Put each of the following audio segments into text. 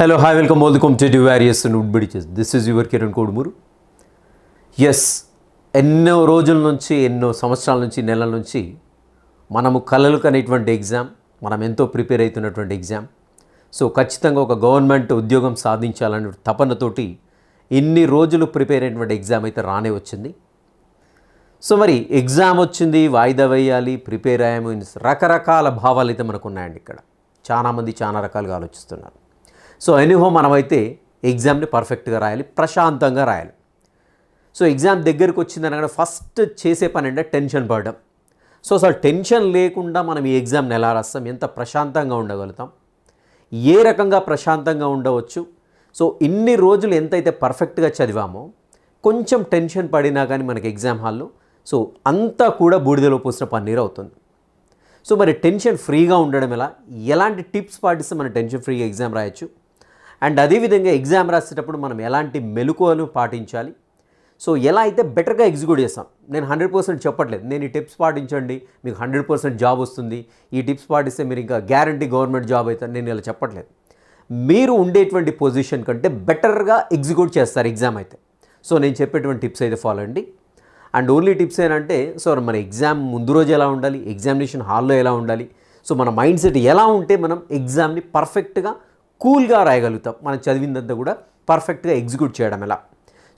Hello, hi, welcome all. The competitive various and wood bridges. This is your Kiran Kodumuru. Yes ఎన్నో రోజుల నుంచి ఎన్నో సంవత్సరాల నుంచి నెలల నుంచి మనము కలలు కనేటువంటి ఎగ్జామ్ మనం ఎంతో ప్రిపేర్ అవుతున్నటువంటి ఎగ్జామ్ సో ఖచ్చితంగా ఒక గవర్నమెంట్ ఉద్యోగం సాధించాలనే తపనతోటి ఇన్ని రోజులు ప్రిపేర్ అయినటువంటి ఎగ్జామ్ అయితే రానే వచ్చింది. సో మరి ఎగ్జామ్ వచ్చింది వాయిదా వేయాలి ప్రిపేర్ అయ్యాము రకరకాల భావాలు అయితే మనకు ఉన్నాయండి ఇక్కడ. చాలామంది చాలా రకాలుగా ఆలోచిస్తున్నారు. సో ఎనీహో మనమైతే ఎగ్జామ్ని పర్ఫెక్ట్గా రాయాలి ప్రశాంతంగా రాయాలి. సో ఎగ్జామ్ దగ్గరికి వచ్చిందనగానే ఫస్ట్ చేసే పని అంటే టెన్షన్ పడడం. సో అసలు టెన్షన్ లేకుండా మనం ఈ ఎగ్జామ్ని ఎలా రాస్తాం ఎంత ప్రశాంతంగా ఉండగలుగుతాం ఏ రకంగా ప్రశాంతంగా ఉండవచ్చు సో ఇన్ని రోజులు ఎంతైతే పర్ఫెక్ట్గా చదివామో కొంచెం టెన్షన్ పడినా కానీ మనకి ఎగ్జామ్ హాల్లో సో అంతా కూడా బూడిదలో పోసిన పన్నీరు అవుతుంది. సో మరి టెన్షన్ ఫ్రీగా ఉండడం ఎలా? ఎలాంటి టిప్స్ పాటిస్తే మనం టెన్షన్ ఫ్రీగా ఎగ్జామ్ రాయొచ్చు? అండ్ అదేవిధంగా ఎగ్జామ్ రాసేటప్పుడు మనం ఎలాంటి మెలకువలు పాటించాలి? సో ఎలా అయితే బెటర్గా ఎగ్జిక్యూట్ చేస్తాం? నేను హండ్రెడ్ పర్సెంట్ చెప్పట్లేదు. నేను ఈ టిప్స్ పాటించండి మీకు హండ్రెడ్ పర్సెంట్ జాబ్ వస్తుంది. ఈ టిప్స్ పాటిస్తే మీరు ఇంకా గ్యారంటీ గవర్నమెంట్ జాబ్ అవుతారు నేను ఇలా చెప్పట్లేదు. మీరు ఉండేటువంటి పొజిషన్ కంటే బెటర్గా ఎగ్జిక్యూట్ చేస్తారు ఎగ్జామ్ అయితే. సో నేను చెప్పేటువంటి టిప్స్ అయితే ఫాలో అండి అండ్ ఓన్లీ టిప్స్ ఏంటంటే సో మన ఎగ్జామ్ ముందు రోజు ఎలా ఉండాలి? ఎగ్జామినేషన్ హాల్లో ఎలా ఉండాలి? సో మన మైండ్ సెట్ ఎలా ఉంటే మనం ఎగ్జామ్ని పర్ఫెక్ట్గా కూల్గా రాయగలుగుతాం. మనం చదివిందంతా కూడా పర్ఫెక్ట్గా ఎగ్జిక్యూట్ చేయడం ఎలా?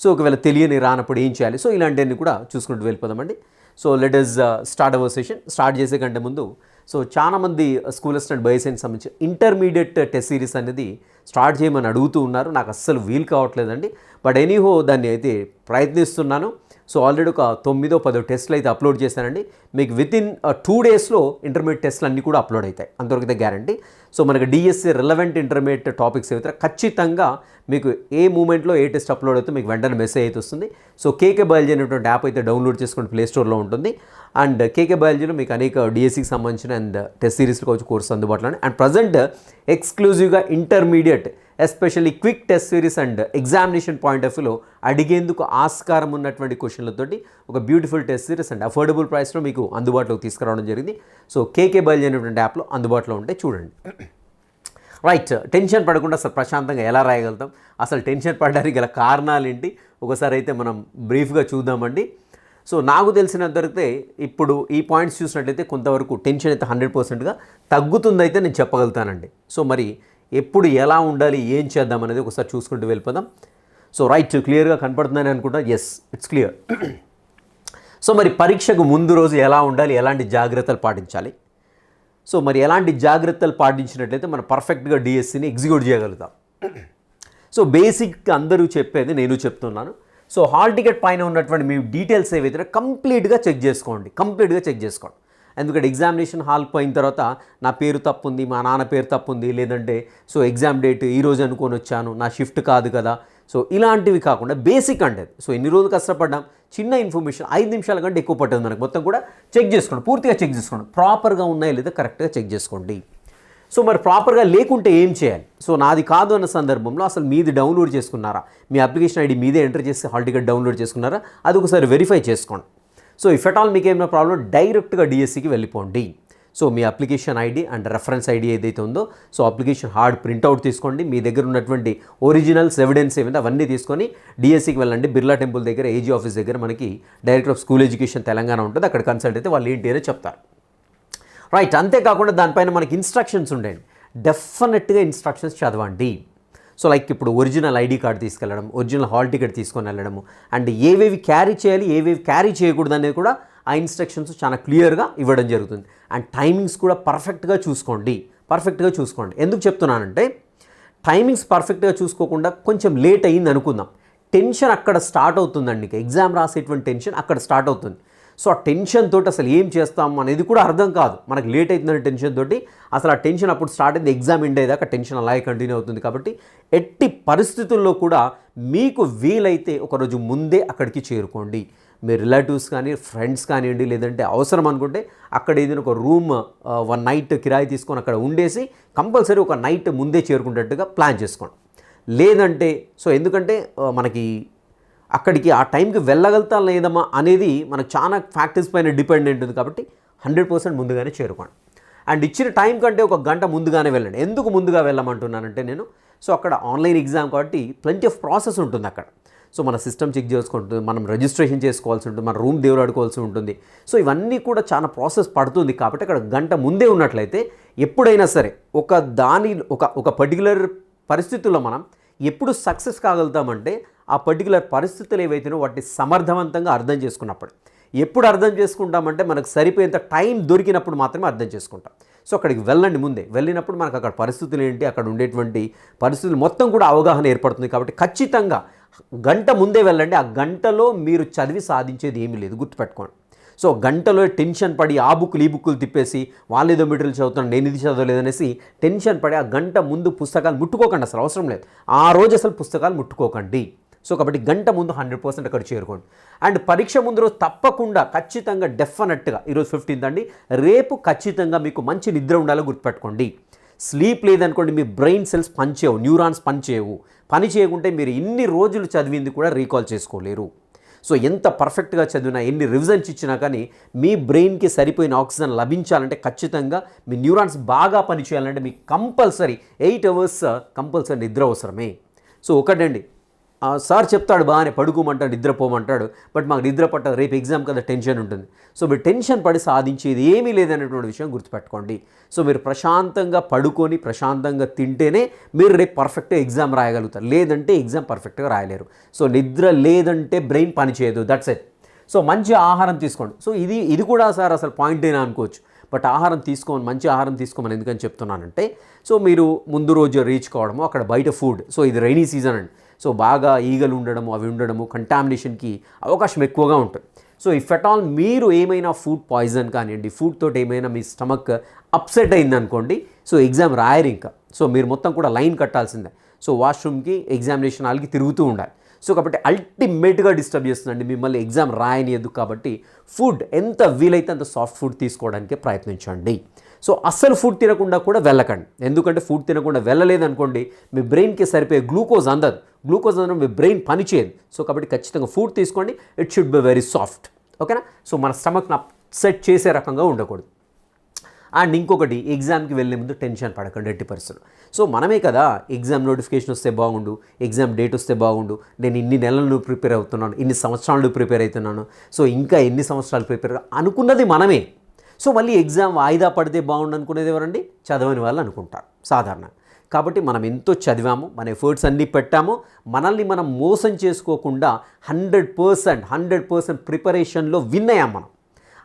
సో ఒకవేళ తెలియని రానప్పుడు ఏం చేయాలి? సో ఇలాంటివన్నీ కూడా చూసుకుంటూ వెళ్ళిపోదామండి. So let is start our session start చేసే కంటే ముందు సో చాలామంది స్కూల్ అసిస్టెంట్ బయోసైన్స్ సంబంధించి ఇంటర్మీడియట్ టెస్ట్ సిరీస్ అనేది స్టార్ట్ చేయమని అడుగుతూ ఉన్నారు. నాకు అస్సలు వీలు కావట్లేదండి. బట్ ఎనీహో దాన్ని అయితే ప్రయత్నిస్తున్నాను. సో ఆల్రెడీ ఒక తొమ్మిదో పదో టెస్ట్లు అయితే అప్లోడ్ చేశానండి మీకు విత్ ఇన్ టూ డేస్లో ఇంటర్మీడియట్ టెస్ట్లు అన్నీ కూడా అప్లోడ్ అవుతాయి. అంతవరకు అయితే గ్యారంటీ సో మనకి డిఎస్సి రిలవెంట్ ఇంటర్మీడియట్ టాపిక్స్ ఏవైతే ఖచ్చితంగా మీకు ఏ మూమెంట్లో ఏ టెస్ట్ అప్లోడ్ అవుతుందో మీకు వెంటనే మెసేజ్ అయితే వస్తుంది. సో కేకే బయాలజీ అనేటువంటి యాప్ అయితే డౌన్లోడ్ చేసుకుని ప్లే స్టోర్లో ఉంటుంది. అండ్ కేకే బయాలజీలో మీకు అనేక డిఎస్సికి సంబంధించిన అండ్ టెస్ట్ సిరీస్లో వచ్చి కోర్స్ అందుబాటులో అండ్ ప్రజెంట్ ఎక్స్క్లూజివ్గా intermediate especially quick test series and examination point of వ్యూలో అడిగేందుకు ఆస్కారం ఉన్నటువంటి క్వశ్చన్లతోటి ఒక beautiful test series and affordable ప్రైస్లో మీకు అందుబాటులోకి తీసుకురావడం జరిగింది. సో కేకే బయలు అనేటువంటి యాప్లో అందుబాటులో ఉంటే చూడండి. రైట్ టెన్షన్ పడకుండా అసలు ప్రశాంతంగా ఎలా రాయగలుగుతాం? అసలు టెన్షన్ పడడానికి గల కారణాలు ఏంటి? ఒకసారి అయితే మనం బ్రీఫ్గా చూద్దామండి. సో నాకు తెలిసినంతవరకు ఇప్పుడు ఈ పాయింట్స్ చూసినట్లయితే కొంతవరకు టెన్షన్ అయితే హండ్రెడ్ పర్సెంట్గా తగ్గుతుందైతే నేను చెప్పగలుగుతానండి. సో మరి ఎప్పుడు ఎలా ఉండాలి ఏం చేద్దాం అనేది ఒకసారి చూసుకుంటూ వెళ్ళిపోదాం. సో రైట్ క్లియర్గా కనపడుతుందని అనుకుంటా? ఎస్ ఇట్స్ క్లియర్ సో మరి పరీక్షకు ముందు రోజు ఎలా ఉండాలి ఎలాంటి జాగ్రత్తలు పాటించాలి? సో మరి ఎలాంటి జాగ్రత్తలు పాటించినట్లయితే మనం పర్ఫెక్ట్గా డిఎస్సిని ఎగ్జిక్యూట్ చేయగలుగుతాం. సో బేసిక్ అందరూ చెప్పేది నేను చెప్తున్నాను. సో హాల్ టికెట్ పైన ఉన్నటువంటి మీ డీటెయిల్స్ ఏవైతే కంప్లీట్గా చెక్ చేసుకోండి కంప్లీట్గా చెక్ చేసుకోండి. ఎందుకంటే ఎగ్జామినేషన్ హాల్ పోయిన తర్వాత నా పేరు తప్పు ఉంది మా నాన్న పేరు తప్పు ఉంది లేదంటే సో ఎగ్జామ్ డేట్ ఈ రోజు అనుకొని వచ్చాను నా షిఫ్ట్ కాదు కదా. సో ఇలాంటివి కాకుండా బేసిక్ అంటే సో ఎన్ని రోజులు కష్టపడ్డాం? చిన్న ఇన్ఫర్మేషన్ ఐదు నిమిషాల కంటే ఎక్కువ పట్టదు మనకు. మొత్తం కూడా చెక్ చేసుకోండి పూర్తిగా చెక్ చేసుకోండి. ప్రాపర్గా ఉన్నాయో లేదా కరెక్ట్గా చెక్ చేసుకోండి. సో మరి ప్రాపర్గా లేకుంటే ఏం చేయాలి? సో నాది కాదు అన్న సందర్భంలో అసలు మీది డౌన్లోడ్ చేసుకున్నారా? మీ అప్లికేషన్ ఐడి మీదే ఎంటర్ చేసి హాల్ టికెట్ డౌన్లోడ్ చేసుకున్నారా? అది ఒకసారి వెరిఫై చేసుకోండి. సో ఇఫ్ ఎట్ ఆల్ మీకు ఏమైనా ప్రాబ్లం డైరెక్ట్గా డిఎస్సికి వెళ్ళిపోండి. So me application ID and reference ID ఏదైతే ఉందో సో అప్లికేషన్ హార్డ్ ప్రింట్అవుట్ తీసుకోండి. మీ దగ్గర ఉన్నటువంటి ఒరిజినల్స్ ఎవిడెన్స్ ఏమైనా అవన్నీ తీసుకొని డిఎస్సికి వెళ్ళండి. బిర్లా టెంపుల్ దగ్గర ఏజీ ఆఫీస్ దగ్గర మనకి director of school education Telangana ఉంటుంది. అక్కడ కన్సల్ట్ అయితే వాళ్ళు ఏంటి అని చెప్తారు. రైట్ అంతేకాకుండా దానిపైన మనకి ఇన్స్ట్రక్షన్స్ ఉండండి. డెఫినెట్గా ఇన్స్ట్రక్షన్స్ చదవండి. సో లైక్ ఇప్పుడు ఒరిజినల్ ఐడి కార్డ్ తీసుకెళ్ళడం ఒరిజినల్ హాల్ టికెట్ తీసుకొని వెళ్ళడము అండ్ ఏవేవి క్యారీ చేయాలి ఏవేవి క్యారీ చేయకూడదు అనేది కూడా ఆ ఇన్స్ట్రక్షన్స్ చాలా క్లియర్గా ఇవ్వడం జరుగుతుంది. అండ్ టైమింగ్స్ కూడా పర్ఫెక్ట్గా చూసుకోండి పర్ఫెక్ట్గా చూసుకోండి. ఎందుకు చెప్తున్నానంటే టైమింగ్స్ పర్ఫెక్ట్గా చూసుకోకుండా కొంచెం లేట్ అయ్యింది అనుకుందాం. టెన్షన్ అక్కడ స్టార్ట్ అవుతుందండి. ఎగ్జామ్ రాసేటువంటి టెన్షన్ అక్కడ స్టార్ట్ అవుతుంది. సో ఆ టెన్షన్ తోటి అసలు ఏం చేస్తాం అనేది కూడా అర్థం కాదు. మనకు లేట్ అవుతుందని టెన్షన్ తోటి అసలు ఆ టెన్షన్ అప్పుడు స్టార్ట్ అయింది ఎగ్జామ్ ఎండ్ అయ్యేదాకా టెన్షన్ అలాగే కంటిన్యూ అవుతుంది కాబట్టి ఎట్టి పరిస్థితుల్లో కూడా మీకు వీలైతే ఒకరోజు ముందే అక్కడికి చేరుకోండి. మీ రిలేటివ్స్ కానీ ఫ్రెండ్స్ కానివ్వండి లేదంటే అవసరం అనుకుంటే అక్కడ ఏదైనా ఒక రూమ్ వన్ నైట్ కిరాయి తీసుకొని అక్కడ ఉండేసి కంపల్సరీ ఒక నైట్ ముందే చేరుకునేటట్టుగా ప్లాన్ చేసుకోండి. లేదంటే సో ఎందుకంటే మనకి అక్కడికి ఆ టైంకి వెళ్ళగలుగుతా లేదమ్మా అనేది మనకు చాలా ఫ్యాక్టర్స్ పైన డిపెండెంట్ ఉంది కాబట్టి హండ్రెడ్ పర్సెంట్ ముందుగానే చేరుకోండి. అండ్ ఇచ్చిన టైం కంటే ఒక గంట ముందుగానే వెళ్ళండి. ఎందుకు ముందుగా వెళ్ళమంటున్నానంటే నేను సో అక్కడ ఆన్లైన్ ఎగ్జామ్ కాబట్టి ప్లంటీ ఆఫ్ ప్రాసెస్ ఉంటుంది అక్కడ. సో మన సిస్టమ్ చెక్ చేసుకుంటుంది మనం రిజిస్ట్రేషన్ చేసుకోవాల్సి ఉంటుంది మన రూమ్ దేవులాడుకోవాల్సి ఉంటుంది. సో ఇవన్నీ కూడా చాలా ప్రాసెస్ పడుతుంది కాబట్టి అక్కడ గంట ముందే ఉన్నట్లయితే ఎప్పుడైనా సరే ఒక దాని ఒక ఒక పర్టికులర్ పరిస్థితుల్లో మనం ఎప్పుడు సక్సెస్ కాగలుగుతామంటే ఆ పర్టికులర్ పరిస్థితులు ఏవైతేనో వాటిని సమర్థవంతంగా అర్థం చేసుకున్నప్పుడు. ఎప్పుడు అర్థం చేసుకుంటామంటే మనకు సరిపోయేంత టైం దొరికినప్పుడు మాత్రమే అర్థం చేసుకుంటాం. సో అక్కడికి వెళ్ళండి ముందే. వెళ్ళినప్పుడు మనకు అక్కడ పరిస్థితులు ఏంటి అక్కడ ఉండేటువంటి పరిస్థితులు మొత్తం కూడా అవగాహన ఏర్పడుతుంది కాబట్టి ఖచ్చితంగా గంట ముందే వెళ్ళండి. ఆ గంటలో మీరు చదివి సాధించేది ఏమీ లేదు గుర్తుపెట్టుకోండి. సో గంటలో టెన్షన్ పడి ఆ బుక్లు ఈ బుక్కులు తిప్పేసి వాళ్ళు ఏదో మెటీరియల్ చదువుతున్నాను నేను ఇది చదవలేదనేసి టెన్షన్ పడి ఆ గంట ముందు పుస్తకాలు ముట్టుకోకండి అసలు అవసరం లేదు. ఆ రోజు అసలు పుస్తకాలు ముట్టుకోకండి. సో కాబట్టి గంట ముందు హండ్రెడ్ పర్సెంట్ అక్కడ చేరుకోండి. అండ్ పరీక్ష ముందు రోజు తప్పకుండా ఖచ్చితంగా డెఫినెట్గా ఈరోజు ఫిఫ్టీన్త్ అండి. రేపు ఖచ్చితంగా మీకు మంచి నిద్ర ఉండాలో గుర్తుపెట్టుకోండి. స్లీప్ లేదనుకోండి మీ బ్రెయిన్ సెల్స్ పనిచేయవు న్యూరాన్స్ పనిచేయవు. పని చేయకుంటే మీరు ఇన్ని రోజులు చదివింది కూడా రీకాల్ చేసుకోలేరు. సో ఎంత పర్ఫెక్ట్గా చదివినా ఎన్ని రివిజన్స్ ఇచ్చినా కానీ మీ బ్రెయిన్కి సరిపోయిన ఆక్సిజన్ లభించాలంటే ఖచ్చితంగా మీ న్యూరాన్స్ బాగా పనిచేయాలంటే మీకు కంపల్సరీ ఎయిట్ అవర్స్ కంపల్సరీ నిద్ర అవసరమే. సో ఒకటండి సార్ చెప్తాడు బాగానే పడుకోమంటాడు నిద్రపోమంటాడు బట్ మాకు నిద్ర పట్టదు రేపు ఎగ్జామ్ కదా టెన్షన్ ఉంటుంది. సో మీరు టెన్షన్ పడి సాధించేది ఏమీ లేదనేటువంటి విషయం గుర్తుపెట్టుకోండి. సో మీరు ప్రశాంతంగా పడుకొని ప్రశాంతంగా తింటేనే మీరు రేపు పర్ఫెక్ట్గా ఎగ్జామ్ రాయగలుగుతారు. లేదంటే ఎగ్జామ్ పర్ఫెక్ట్గా రాయలేరు. సో నిద్ర లేదంటే బ్రెయిన్ పనిచేయదు దట్స్ ఎట్ సో మంచి ఆహారం తీసుకోండి. సో ఇది ఇది కూడా సార్ అసలు పాయింట్ అయినా అనుకోవచ్చు. బట్ ఆహారం తీసుకోమని మంచి ఆహారం తీసుకోమని ఎందుకని చెప్తున్నానంటే సో మీరు ముందు రోజు రీచ్ కావడము అక్కడ బయట ఫుడ్ సో ఇది రైనీ సీజన్ అండి. సో బాగా ఈగలు ఉండడము అవి ఉండడము కంటామినేషన్కి అవకాశం ఎక్కువగా ఉంటుంది. సో ఇఫ్ ఎట్ ఆల్ మీరు ఏమైనా ఫుడ్ పాయిజన్ కానివ్వండి ఫుడ్ తోటి ఏమైనా మీ స్టమక్ అప్సెట్ అయిందనుకోండి సో ఎగ్జామ్ రాయరు ఇంకా. సో మీరు మొత్తం కూడా లైన్ కట్టాల్సిందే. సో వాష్రూమ్కి ఎగ్జామినేషన్ హాల్కి తిరుగుతూ ఉండాలి. సో కాబట్టి అల్టిమేట్గా డిస్టర్బ్ చేస్తుందండి మిమ్మల్ని ఎగ్జామ్ రాయనియద్దు కాబట్టి ఫుడ్ ఎంత వీలైతే అంత సాఫ్ట్ ఫుడ్ తీసుకోవడానికి ప్రయత్నించండి. సో అస్సలు ఫుడ్ తినకుండా కూడా వెళ్ళకండి. ఎందుకంటే ఫుడ్ తినకుండా వెళ్ళలేదనుకోండి మీ బ్రెయిన్కి సరిపోయే గ్లూకోజ్ అందదు. గ్లూకోజ్ అందడం మీ బ్రెయిన్ పనిచేయదు. సో కాబట్టి ఖచ్చితంగా ఫుడ్ తీసుకోండి. It should be very soft ఓకేనా? సో మన స్టమక్ని అప్సెట్ చేసే రకంగా ఉండకూడదు. అండ్ ఇంకొకటి ఎగ్జామ్కి వెళ్ళే ముందు టెన్షన్ పడకండి ఎట్టి పరిస్థితులు సో మనమే కదా ఎగ్జామ్ నోటిఫికేషన్ వస్తే బాగుండు ఎగ్జామ్ డేట్ వస్తే బాగుండు నేను ఇన్ని నెలలు ప్రిపేర్ అవుతున్నాను ఇన్ని సంవత్సరాలు ప్రిపేర్ అవుతున్నాను సో ఇంకా ఎన్ని సంవత్సరాలు ప్రిపేర్ అనుకున్నది మనమే. సో మళ్ళీ ఎగ్జామ్ వాయిదా పడితే బాగుండు అనుకునేది ఎవరండి? చదవని వాళ్ళు అనుకుంటారు సాధారణ కాబట్టి మనం ఎంతో చదివాము మన ఎఫర్ట్స్ అన్నీ పెట్టాము. మనల్ని మనం మోసం చేసుకోకుండా హండ్రెడ్ పర్సెంట్ హండ్రెడ్ పర్సెంట్ ప్రిపరేషన్లో విన్ అయ్యాం మనం.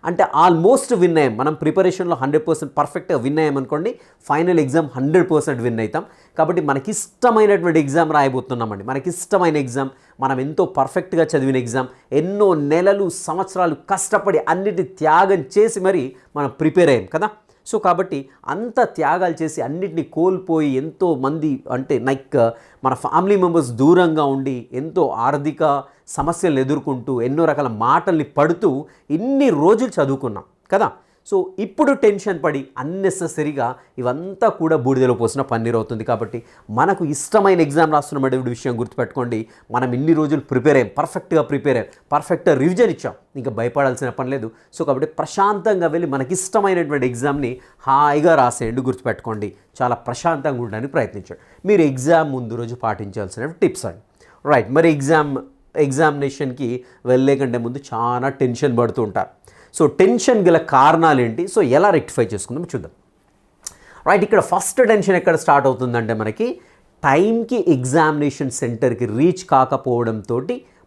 అంటే ఆల్మోస్ట్ విన్ అయ్యాం. మనం ప్రిపరేషన్లో హండ్రెడ్ పర్సెంట్ పర్ఫెక్ట్గా win అయ్యామనుకోండి final exam hundred percent win అవుతాం. కాబట్టి మనకి ఇష్టమైనటువంటి ఎగ్జామ్ రాయబోతున్నామండి. మనకి ఇష్టమైన ఎగ్జామ్ మనం ఎంతో పర్ఫెక్ట్గా చదివిన ఎగ్జామ్ ఎన్నో నెలలు సంవత్సరాలు కష్టపడి అన్నిటి త్యాగం చేసి మరి మనం ప్రిపేర్ అయ్యాం కదా. సో కాబట్టి అంత త్యాగాలు చేసి అన్నిటినీ కోల్పోయి ఎంతో మంది అంటే లైక్ uh, మన ఫ్యామిలీ మెంబర్స్ దూరంగా ఉండి ఎంతో ఆర్థిక సమస్యలు ఎదుర్కొంటూ ఎన్నో రకాల మాటల్ని పడుతూ ఇన్ని రోజులు చదువుకున్నాం కదా. సో ఇప్పుడు టెన్షన్ పడి అన్నెసెసరీగా ఇవంతా కూడా బూడిదలో పోసిన పన్నీర్ అవుతుంది కాబట్టి మనకు ఇష్టమైన ఎగ్జామ్ రాస్తున్నటువంటి విషయం గుర్తుపెట్టుకోండి. మనం ఇన్ని రోజులు ప్రిపేర్ అయ్యాం. పర్ఫెక్ట్గా ప్రిపేర్ అయ్యాం. పర్ఫెక్ట్గా రివిజన్ ఇచ్చాం. ఇంకా భయపడాల్సిన పని లేదు. సో కాబట్టి ప్రశాంతంగా వెళ్ళి మనకి ఇష్టమైనటువంటి ఎగ్జామ్ని హాయిగా రాసేయండి గుర్తుపెట్టుకోండి. చాలా ప్రశాంతంగా ఉండడానికి ప్రయత్నించండి. మీరు ఎగ్జామ్ ముందు రోజు పాటించాల్సిన టిప్స్ అండి. రైట్. మరి ఎగ్జామ్ ఎగ్జామినేషన్కి వెళ్ళే కంటే ముందు చాలా టెన్షన్ పడుతూ ఉంటారు. సో టెన్షన్ గల కారణాలు ఏంటి సో ఎలా రెక్టిఫై చేసుకుందాం చూద్దాం. రైట్ ఇక్కడ ఫస్ట్ టెన్షన్ ఎక్కడ స్టార్ట్ అవుతుందంటే మనకి టైంకి ఎగ్జామినేషన్ సెంటర్కి రీచ్ కాకపోవడంతో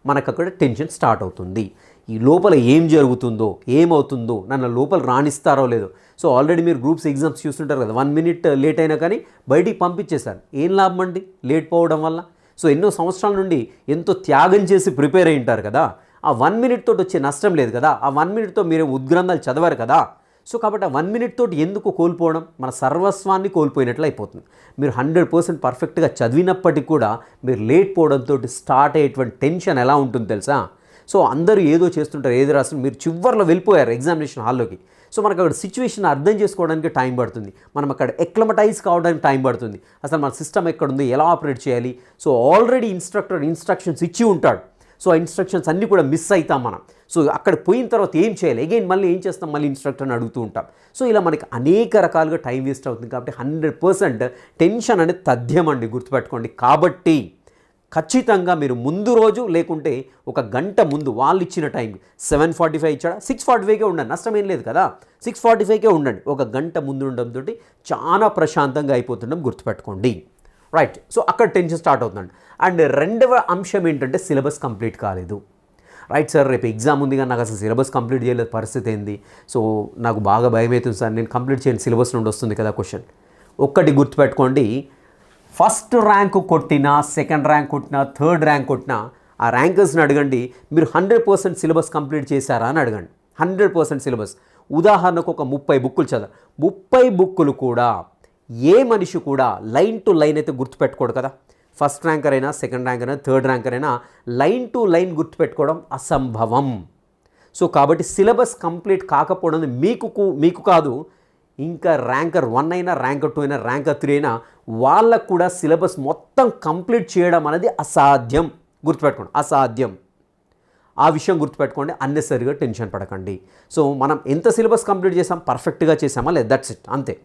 మనకు అక్కడ టెన్షన్ స్టార్ట్ అవుతుంది. ఈ లోపల ఏం జరుగుతుందో ఏమవుతుందో నన్ను లోపల రాణిస్తారో లేదో. సో ఆల్రెడీ మీరు గ్రూప్స్ ఎగ్జామ్స్ చూస్తుంటారు కదా వన్ మినిట్ లేట్ అయినా కానీ బయటికి పంపించేశారు. ఏం లాభం అండి? లేట్ పోవడం వల్ల? సో ఎన్నో సంవత్సరాల నుండి ఎంతో త్యాగం చేసి ప్రిపేర్ అయి ఉంటారు కదా. ఆ వన్ మినిట్ తోటి వచ్చే నష్టం లేదు కదా. ఆ వన్ మినిట్తో మీరు ఉద్గ్రంథాలు చదవరు కదా. సో కాబట్టి ఆ వన్ మినిట్ తోటి ఎందుకు కోల్పోవడం? మన సర్వస్వాన్ని కోల్పోయినట్లు అయిపోతుంది. మీరు హండ్రెడ్ పర్సెంట్ పర్ఫెక్ట్గా చదివినప్పటికీ కూడా మీరు లేట్ పోవడంతో స్టార్ట్ అయ్యేటువంటి టెన్షన్ ఎలా ఉంటుంది తెలుసా? సో అందరూ ఏదో చేస్తుంటారు ఏదో రాస్తున్నారు మీరు చివరిలో వెళ్ళిపోయారు ఎగ్జామినేషన్ హాల్లోకి. సో మనకు అక్కడ సిచ్యువేషన్ అర్థం చేసుకోవడానికి టైం పడుతుంది. మనం అక్కడ ఎక్లమటైజ్ కావడానికి టైం పడుతుంది. అసలు మన సిస్టమ్ ఎక్కడుంది? ఎలా ఆపరేట్ చేయాలి? సో ఆల్రెడీ ఇన్స్ట్రక్టర్ ఇన్స్ట్రక్షన్స్ ఇచ్చి ఉంటాడు. సో ఆ ఇన్స్ట్రక్షన్స్ అన్నీ కూడా మిస్ అవుతాం మనం. సో అక్కడ పోయిన తర్వాత ఏం చేయాలి? అగైన్ మళ్ళీ ఏం చేస్తాం? మళ్ళీ ఇన్స్ట్రక్టర్ని అడుగుతూ ఉంటాం. సో ఇలా మనకి అనేక రకాలుగా టైం వేస్ట్ అవుతుంది కాబట్టి హండ్రెడ్ పర్సెంట్ టెన్షన్ అనేది తథ్యమండి గుర్తుపెట్టుకోండి. కాబట్టి ఖచ్చితంగా మీరు ముందు రోజు లేకుంటే ఒక గంట ముందు వాళ్ళు ఇచ్చిన టైం సెవెన్ ఫార్టీ ఫైవ్ ఇచ్చాడా? సిక్స్ ఫార్టీ ఫైవ్కే ఉండండి. నష్టం ఏం లేదు కదా? సిక్స్ ఫార్టీ ఫైవ్కే ఉండండి. ఒక గంట ముందు ఉండడంతో చాలా ప్రశాంతంగా అయిపోతుండడం గుర్తుపెట్టుకోండి. రైట్ సో అక్కడ టెన్షన్ స్టార్ట్ అవుతుందండి. అండ్ రెండవ అంశం ఏంటంటే సిలబస్ కంప్లీట్ కాలేదు. రైట్ సార్ రేపు ఎగ్జామ్ ఉంది కానీ నాకు అసలు సిలబస్ కంప్లీట్ చేయలేదు. పరిస్థితి ఏంది? సో నాకు బాగా భయం అవుతుంది సార్ నేను కంప్లీట్ చేయని. సిలబస్ నుండి వస్తుంది కదా క్వశ్చన్ ఒక్కటి గుర్తుపెట్టుకోండి. ఫస్ట్ ర్యాంక్ కొట్టినా సెకండ్ ర్యాంక్ కొట్టినా థర్డ్ ర్యాంక్ కొట్టినా ఆ ర్యాంకర్స్ని అడగండి. మీరు హండ్రెడ్ పర్సెంట్ సిలబస్ కంప్లీట్ చేశారా అని అడగండి. హండ్రెడ్ పర్సెంట్ సిలబస్ ఉదాహరణకు ఒక ముప్పై బుక్కులు చదవ. ముప్పై బుక్కులు కూడా ఏ మనిషి కూడా లైన్ టు లైన్ అయితే గుర్తుపెట్టుకోడు కదా. ఫస్ట్ ర్యాంకర్ అయినా సెకండ్ ర్యాంకర్ అయినా థర్డ్ ర్యాంకర్ అయినా లైన్ టు లైన్ గుర్తుపెట్టుకోవడం అసంభవం. సో కాబట్టి సిలబస్ కంప్లీట్ కాకపోవడం మీకు మీకు కాదు. ఇంకా ర్యాంకర్ వన్ అయినా ర్యాంకర్ టూ అయినా ర్యాంకర్ త్రీ అయినా వాళ్ళకు కూడా సిలబస్ మొత్తం కంప్లీట్ చేయడం అనేది అసాధ్యం. గుర్తుపెట్టుకోండి అసాధ్యం. ఆ విషయం గుర్తుపెట్టుకోండి అన్నెసరిగా టెన్షన్ పడకండి. సో మనం ఎంత సిలబస్ కంప్లీట్ చేసాం పర్ఫెక్ట్గా చేసామా లేదు దట్స్ ఇట్ అంతే.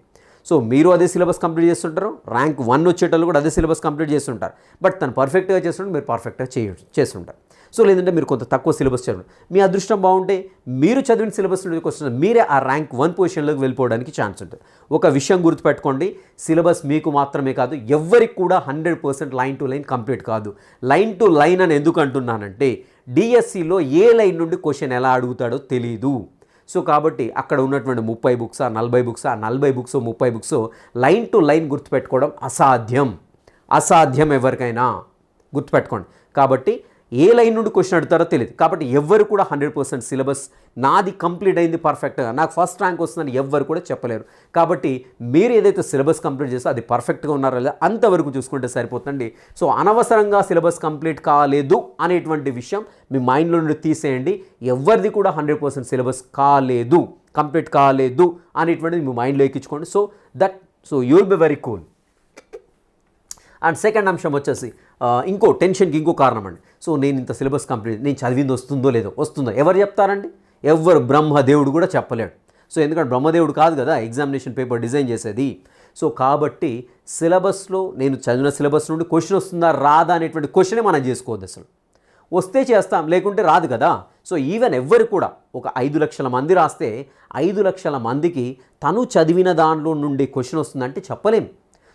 సో మీరు అదే సిలబస్ కంప్లీట్ చేస్తుంటారు. ర్యాంక్ వన్ వచ్చేటోళ్ళు కూడా అదే సిలబస్ కంప్లీట్ చేస్తుంటారు. బట్ తను పర్ఫెక్ట్గా చేస్తుంటే మీరు పర్ఫెక్ట్గా చేయ చేస్తుంటారు. సో లేదంటే మీరు కొంత తక్కువ సిలబస్ చదవండి. మీ అదృష్టం బాగుంటే మీరు చదివిన సిలబస్ నుండి వస్తున్న మీరే ఆ ర్యాంక్ వన్ పొజిషన్లోకి వెళ్ళిపోవడానికి ఛాన్స్ ఉంటుంది. ఒక విషయం గుర్తుపెట్టుకోండి. సిలబస్ మీకు మాత్రమే కాదు ఎవరికి కూడా hundred percent line to line complete కాదు. లైన్ టు లైన్ అని ఎందుకు అంటున్నానంటే డిఎస్సిలో ఏ లైన్ నుండి క్వశ్చన్ ఎలా అడుగుతాడో తెలీదు. సో కాబట్టి అక్కడ ఉన్నటువంటి ముప్పై బుక్స్ ఆ నలభై బుక్స్ ఆ నలభై బుక్స్ ముప్పై బుక్స్ లైన్ టు లైన్ గుర్తుపెట్టుకోవడం అసాధ్యం. అసాధ్యం ఎవరికైనా గుర్తుపెట్టుకోండి. కాబట్టి ఏ లైన్ నుండి క్వశ్చన్ అడుగుతారో తెలియదు కాబట్టి ఎవ్వరు కూడా హండ్రెడ్ పర్సెంట్ సిలబస్ నాది కంప్లీట్ అయింది పర్ఫెక్ట్గా నాకు ఫస్ట్ ర్యాంక్ వస్తుందని ఎవ్వరు కూడా చెప్పలేరు. కాబట్టి మీరు ఏదైతే సిలబస్ కంప్లీట్ చేస్తే అది పర్ఫెక్ట్గా ఉన్నారో లేదా అంతవరకు చూసుకుంటే సరిపోతుందండి. సో అనవసరంగా సిలబస్ కంప్లీట్ కాలేదు అనేటువంటి విషయం మీ మైండ్లో నుండి తీసేయండి. ఎవరిది కూడా హండ్రెడ్ పర్సెంట్ సిలబస్ కాలేదు కంప్లీట్ కాలేదు అనేటువంటిది మీ మైండ్లో ఎక్కించుకోండి. So that so you'll be very cool and second అంశం వచ్చేసి ఇంకో టెన్షన్కి ఇంకో కారణం అండి. సో నేను ఇంత సిలబస్ కంప్లీట్ నేను చదివింది వస్తుందో లేదో వస్తుందో ఎవరు చెప్తారండి? ఎవరు బ్రహ్మదేవుడు కూడా చెప్పలేడు. సో ఎందుకంటే బ్రహ్మదేవుడు కాదు కదా ఎగ్జామినేషన్ పేపర్ డిజైన్ చేసేది. సో కాబట్టి సిలబస్లో నేను చదివిన సిలబస్ నుండి క్వశ్చన్ వస్తుందా రాదా అనేటువంటి క్వశ్చనే మనం చేసుకోవద్దు అసలు. వస్తే చేస్తాం లేకుంటే రాదు కదా. సో ఈవెన్ ఎవ్వరు కూడా ఒక ఐదు లక్షల మంది రాస్తే ఐదు లక్షల మందికి తను చదివిన దానిలో నుండి క్వశ్చన్ వస్తుందంటే చెప్పలేం.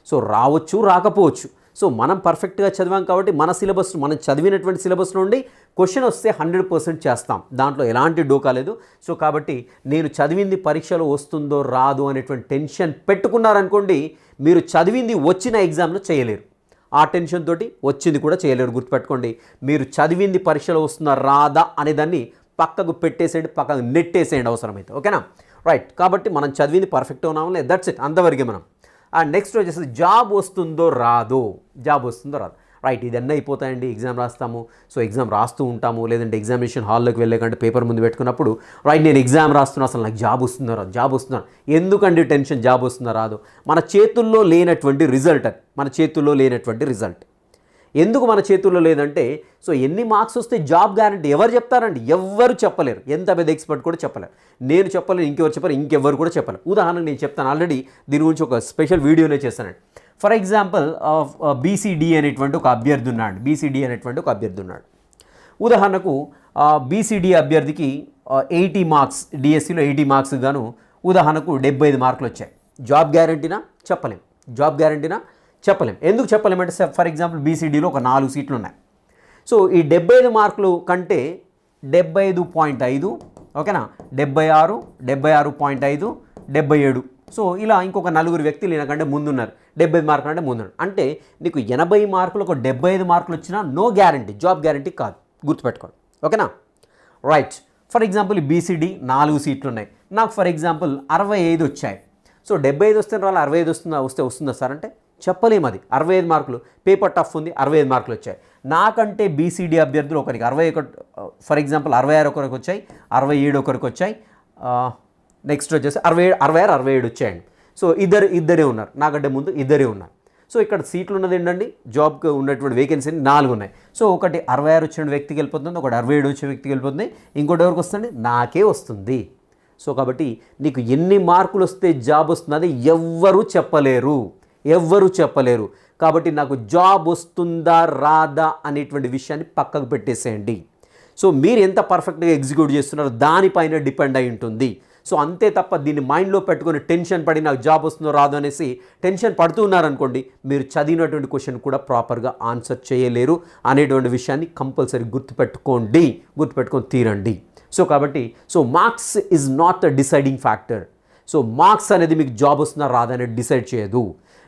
సో రావచ్చు రాకపోవచ్చు. సో మనం పర్ఫెక్ట్గా చదివాం కాబట్టి మన సిలబస్ మనం చదివినటువంటి సిలబస్ నుండి క్వశ్చన్ వస్తే హండ్రెడ్ పర్సెంట్ చేస్తాం. దాంట్లో ఎలాంటి డోకా లేదు. సో కాబట్టి నేను చదివింది పరీక్షలో వస్తుందో రాదు అనేటువంటి టెన్షన్ పెట్టుకున్నారనుకోండి మీరు చదివింది వచ్చిన ఎగ్జామ్లో చేయలేరు. ఆ టెన్షన్ తోటి వచ్చింది కూడా చేయలేరు గుర్తుపెట్టుకోండి. మీరు చదివింది పరీక్షలో వస్తుందా రాదా అనే దాన్ని పక్కకు పెట్టేసేయండి పక్కకు నెట్టేసేయండి అవసరమైతే. ఓకేనా? రైట్ కాబట్టి మనం చదివింది పర్ఫెక్ట్ ఉన్నాము లేదు దట్స్ ఇట్ అంతవరకే మనం. నెక్స్ట్ వచ్చేసి జాబ్ వస్తుందో రాదో జాబ్ వస్తుందో రాదు. రైట్ ఇదన్నీ అయిపోతాయండి? ఎగ్జామ్ రాస్తాము. సో ఎగ్జామ్ రాస్తూ ఉంటాము. లేదంటే ఎగ్జామినేషన్ హాల్లోకి వెళ్ళేకంటే పేపర్ ముందు పెట్టుకున్నప్పుడు రైట్ నేను ఎగ్జామ్ రాస్తున్నా అసలు నాకు జాబ్ వస్తుందో రాదు జాబ్ వస్తుందో ఎందుకండి టెన్షన్ జాబ్ వస్తుందో రాదు. మన చేతుల్లో లేనటువంటి రిజల్ట్ అది. మన చేతుల్లో లేనటువంటి రిజల్ట్ ఎందుకు మన చేతుల్లో లేదంటే సో ఎన్ని మార్క్స్ వస్తే జాబ్ గ్యారంటీ ఎవరు చెప్తారండి? ఎవ్వరు చెప్పలేరు. ఎంత పెద్ద ఎక్స్పర్ట్ కూడా చెప్పలేరు. నేను చెప్పలేను ఇంకెవరు చెప్పలేరు ఇంకెవ్వరు కూడా చెప్పలేరు. ఉదాహరణ నేను చెప్తాను ఆల్రెడీ దీని గురించి ఒక స్పెషల్ వీడియోనే చేస్తానండి. ఫర్ ఎగ్జాంపుల్ బీసీడీ అనేటువంటి ఒక అభ్యర్థి ఉన్నాడు. బీసీడి అనేటువంటి ఒక అభ్యర్థి ఉన్నాడు. ఉదాహరణకు బీసీడీ అభ్యర్థికి ఎయిటీ మార్క్స్ డిఎస్సిలో ఎయిటీ మార్క్స్ గాను ఉదాహరణకు డెబ్బై ఐదు మార్కులు వచ్చాయి. జాబ్ గ్యారంటీనా? చెప్పలేం. జాబ్ గ్యారంటీనా? చెప్పలేం. ఎందుకు చెప్పలేమంటే ఫర్ ఎగ్జాంపుల్ బీసీడీలో ఒక నాలుగు సీట్లు ఉన్నాయి సో ఈ డెబ్బై ఐదు మార్కులు కంటే డెబ్బై ఐదు పాయింట్ ఐదు ఓకేనా? డెబ్బై ఆరు డెబ్బై ఆరు పాయింట్ ఐదు డెబ్బై ఏడు. సో ఇలా ఇంకొక నలుగురు వ్యక్తులు ఈయనకంటే ముందున్నారు. డెబ్బై ఐదు మార్కులు అంటే ముందున్నారు. అంటే నీకు ఎనభై మార్కులు ఒక డెబ్బై ఐదు మార్కులు వచ్చినా నో గ్యారంటీ జాబ్ గ్యారంటీ కాదు. గుర్తుపెట్టుకోండి. ఓకేనా? రైట్. ఫర్ ఎగ్జాంపుల్ బీసీడీ నాలుగు సీట్లు ఉన్నాయి నాకు ఫర్ ఎగ్జాంపుల్ అరవై ఐదు వచ్చాయి. సో డెబ్బై ఐదు వస్తే రావాలి అరవై ఐదు వస్తుందా? వస్తే వస్తుందా సార్ అంటే? చెప్పలేము అది. అరవై ఐదు మార్కులు. పేపర్ టఫ్ ఉంది అరవై ఐదు మార్కులు వచ్చాయి. నాకంటే బీసీడీ అభ్యర్థులు ఒకరికి అరవై ఒకటి ఫర్ ఎగ్జాంపుల్ అరవై ఆరు ఒకరికి వచ్చాయి అరవై ఏడు ఒకరికి వచ్చాయి నెక్స్ట్ వచ్చేసి అరవై ఏడు అరవై ఆరు అరవై ఏడు వచ్చాయండి. సో ఇద్దరు ఇద్దరే ఉన్నారు. నాకంటే ముందు ఇద్దరే ఉన్నారు. సో ఇక్కడ సీట్లు ఉన్నది ఏంటండి? జాబ్కి ఉన్నటువంటి వేకెన్సీ నాలుగు ఉన్నాయి. సో ఒకటి అరవై ఆరు వచ్చిన వ్యక్తికి వెళ్ళిపోతుంది ఒకటి అరవై ఏడు వచ్చిన వ్యక్తికి వెళ్ళిపోతుంది ఇంకోటి ఎవరికి వస్తుంది? నాకే వస్తుంది. సో కాబట్టి నీకు ఎన్ని మార్కులు వస్తే జాబ్ వస్తుంది ఎవ్వరూ చెప్పలేరు. ఎవ్వరూ చెప్పలేరు. కాబట్టి నాకు జాబ్ వస్తుందా రాదా అనేటువంటి విషయాన్ని పక్కకు పెట్టేసేయండి. సో మీరు ఎంత పర్ఫెక్ట్గా ఎగ్జిక్యూట్ చేస్తున్నారో దానిపైన డిపెండ్ అయి ఉంటుంది. సో అంతే తప్ప దీన్ని మైండ్లో పెట్టుకొని టెన్షన్ పడి నాకు జాబ్ వస్తుందో రాదో అనేసి టెన్షన్ పడుతూ ఉన్నారనుకోండి మీరు చదివినటువంటి క్వశ్చన్ కూడా ప్రాపర్గా ఆన్సర్ చేయలేరు అనేటువంటి విషయాన్ని కంపల్సరీ గుర్తుపెట్టుకోండి. గుర్తుపెట్టుకొని తీరండి. సో కాబట్టి so marks is not the deciding factor so marks అనేది మీకు జాబ్ వస్తుందా రాదా అనేది డిసైడ్ చేయదు.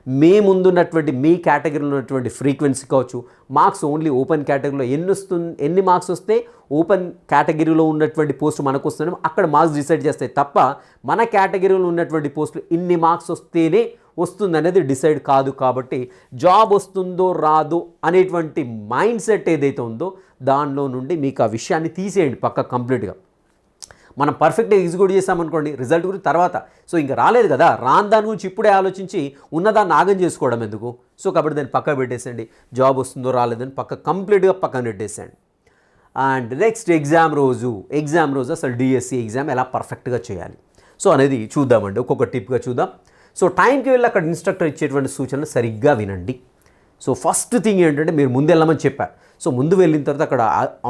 మీ ముందున్నటువంటి మీ కేటగిరీలో ఉన్నటువంటి ఫ్రీక్వెన్సీ కావచ్చు మార్క్స్ ఓన్లీ ఓపెన్ కేటగిరీలో ఎన్ని వస్తుంది ఎన్ని మార్క్స్ వస్తే ఓపెన్ కేటగిరీలో ఉన్నటువంటి పోస్ట్ మనకు వస్తున్నాయో అక్కడ మార్క్స్ డిసైడ్ చేస్తాయి తప్ప మన కేటగిరీలో ఉన్నటువంటి పోస్టులు ఇన్ని మార్క్స్ వస్తేనే వస్తుంది అనేది డిసైడ్ కాదు కాబట్టి జాబ్ వస్తుందో రాదో అనేటువంటి మైండ్ సెట్ ఏదైతే ఉందో దానిలో నుండి మీకు ఆ విషయాన్ని తీసేయండి పక్క కంప్లీట్గా. మనం పర్ఫెక్ట్గా ఎగ్జిక్యూట్ చేసామనుకోండి రిజల్ట్ గురించి తర్వాత. సో ఇంకా రాలేదు కదా. రాని దాని గురించి ఇప్పుడే ఆలోచించి ఉన్నదాన్ని ఆగం చేసుకోవడం ఎందుకు? సో కాబట్టి దాన్ని పక్క పెట్టేసేయండి. జాబ్ వస్తుందో రాలేదని పక్క కంప్లీట్గా పక్కన పెట్టేసేయండి. అండ్ నెక్స్ట్ ఎగ్జామ్ రోజు. ఎగ్జామ్ రోజు అసలు డిఎస్సి ఎగ్జామ్ ఎలా పర్ఫెక్ట్గా చేయాలి? సో అనేది చూద్దామండి. ఒక్కొక్క టిప్గా చూద్దాం. సో టైంకి వెళ్ళి అక్కడ ఇన్స్ట్రక్టర్ ఇచ్చేటువంటి సూచనలు సరిగ్గా వినండి. సో ఫస్ట్ థింగ్ ఏంటంటే మీరు ముందు వెళ్ళమని చెప్పారు. సో ముందు వెళ్ళిన తర్వాత అక్కడ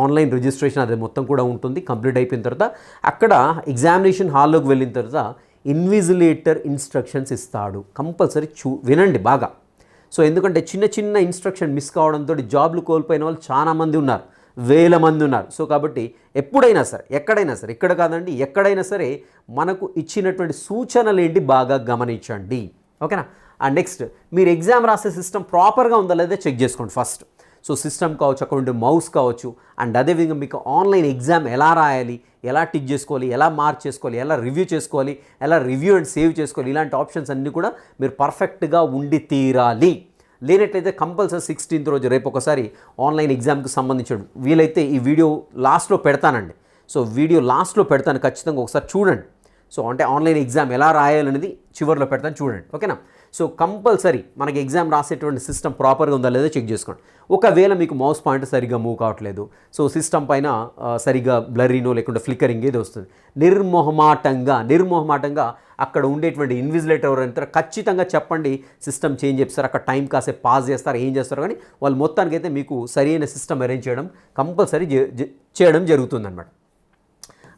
ఆన్లైన్ రిజిస్ట్రేషన్ అది మొత్తం కూడా ఉంటుంది కంప్లీట్ అయిపోయిన తర్వాత అక్కడ ఎగ్జామినేషన్ హాల్లోకి వెళ్ళిన తర్వాత ఇన్విజిలేటర్ ఇన్స్ట్రక్షన్స్ ఇస్తాడు. కంపల్సరీ చూ వినండి బాగా. సో ఎందుకంటే చిన్న చిన్న ఇన్స్ట్రక్షన్ మిస్ కావడంతో జాబ్లు కోల్పోయిన వాళ్ళు చాలామంది ఉన్నారు వేల మంది ఉన్నారు. సో కాబట్టి ఎప్పుడైనా సరే ఎక్కడైనా సరే ఇక్కడ కాదండి ఎక్కడైనా సరే మనకు ఇచ్చినటువంటి సూచనలు ఏంటి బాగా గమనించండి. ఓకేనా? అండ్ నెక్స్ట్ మీరు ఎగ్జామ్ రాసే సిస్టమ్ ప్రాపర్గా ఉందా లేదా చెక్ చేసుకోండి ఫస్ట్. సో సిస్టమ్ కావచ్చు అక్కడ ఉండే మౌస్ కావచ్చు అండ్ అదేవిధంగా మీకు ఆన్లైన్ ఎగ్జామ్ ఎలా రాయాలి ఎలా టిక్ చేసుకోవాలి ఎలా మార్క్ చేసుకోవాలి ఎలా రివ్యూ చేసుకోవాలి ఎలా రివ్యూ అండ్ సేవ్ చేసుకోవాలి ఇలాంటి ఆప్షన్స్ అన్నీ కూడా మీరు పర్ఫెక్ట్గా ఉండి తీరాలి. లేనట్లయితే కంపల్సరీ సిక్స్టీన్త్ రోజు రేపు ఒకసారి ఆన్లైన్ ఎగ్జామ్కి సంబంధించిన వీలైతే ఈ వీడియో లాస్ట్లో పెడతానండి. సో వీడియో లాస్ట్లో పెడతాను ఖచ్చితంగా ఒకసారి చూడండి. సో అంటే ఆన్లైన్ ఎగ్జామ్ ఎలా రాయాలనేది చివరిలో పెడతాను చూడండి. ఓకేనా? సో కంపల్సరీ మనకి ఎగ్జామ్ రాసేటువంటి సిస్టమ్ ప్రాపర్గా ఉందా లేదో చెక్ చేసుకోండి. ఒకవేళ మీకు మౌస్ పాయింట్ సరిగ్గా మూవ్ కావట్లేదు సో సిస్టమ్ పైన సరిగ్గా బ్లరీనో లేకుంటే ఫ్లిక్కరింగ్ ఏదో వస్తుంది. నిర్మోహమాటంగా నిర్మోహమాటంగా అక్కడ ఉండేటువంటి ఇన్విజిలేటర్ ఎవరైనా ఖచ్చితంగా చెప్పండి సిస్టమ్ చేంజ్ చేస్తారు అక్కడ టైం కాసేపు పాస్ చేస్తారు ఏం చేస్తారు కానీ వాళ్ళు మొత్తానికి అయితే మీకు సరైన సిస్టమ్ అరేంజ్ చేయడం కంపల్సరీ చేయడం జరుగుతుంది చేయడం జరుగుతుందన్నమాట.